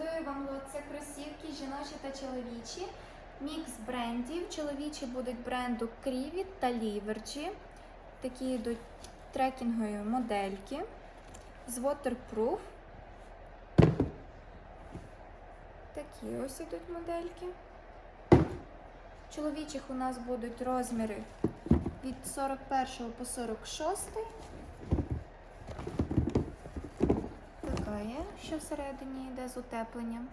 Рекомендую вам. Це кросівки жіночі та чоловічі. Мікс брендів. Чоловічі будуть бренду Кріві та Ліверджі. Такі йдуть трекінгові модельки з waterproof. Такі ось ідуть модельки. Чоловічих у нас будуть розміри від 41 по 46. Така є, що всередині йде з утепленням.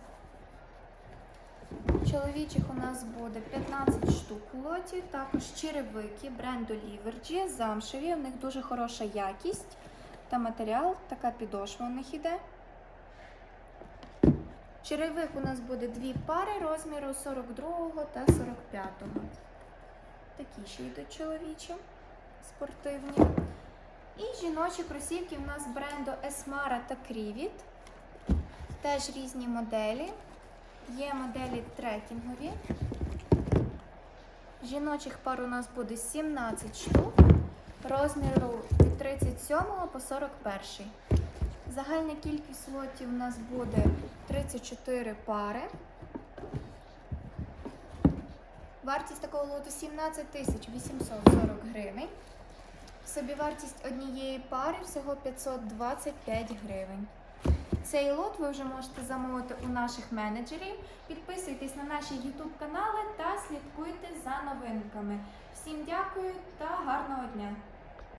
Чоловічих у нас буде 15 штук у лоті, також черевики бренду Ліверджі, замшеві. У них дуже хороша якість та матеріал, така підошва у них іде. Черевик у нас буде дві пари розміру 42 та 45. Такі ще йдуть чоловічі, спортивні. І жіночі кросівки у нас бренду Esmara та Crivit. Теж різні моделі. Є моделі трекінгові. Жіночих пар у нас буде 17 штук, розміру від 37 по 41. Загальна кількість лотів у нас буде 34 пари. Вартість такого лоту 17 тисяч 840 гривень. Собівартість однієї пари всього 525 гривень. Цей лот ви вже можете замовити у наших менеджерів. Підписуйтесь на наші YouTube канали та слідкуйте за новинками. Всім дякую та гарного дня!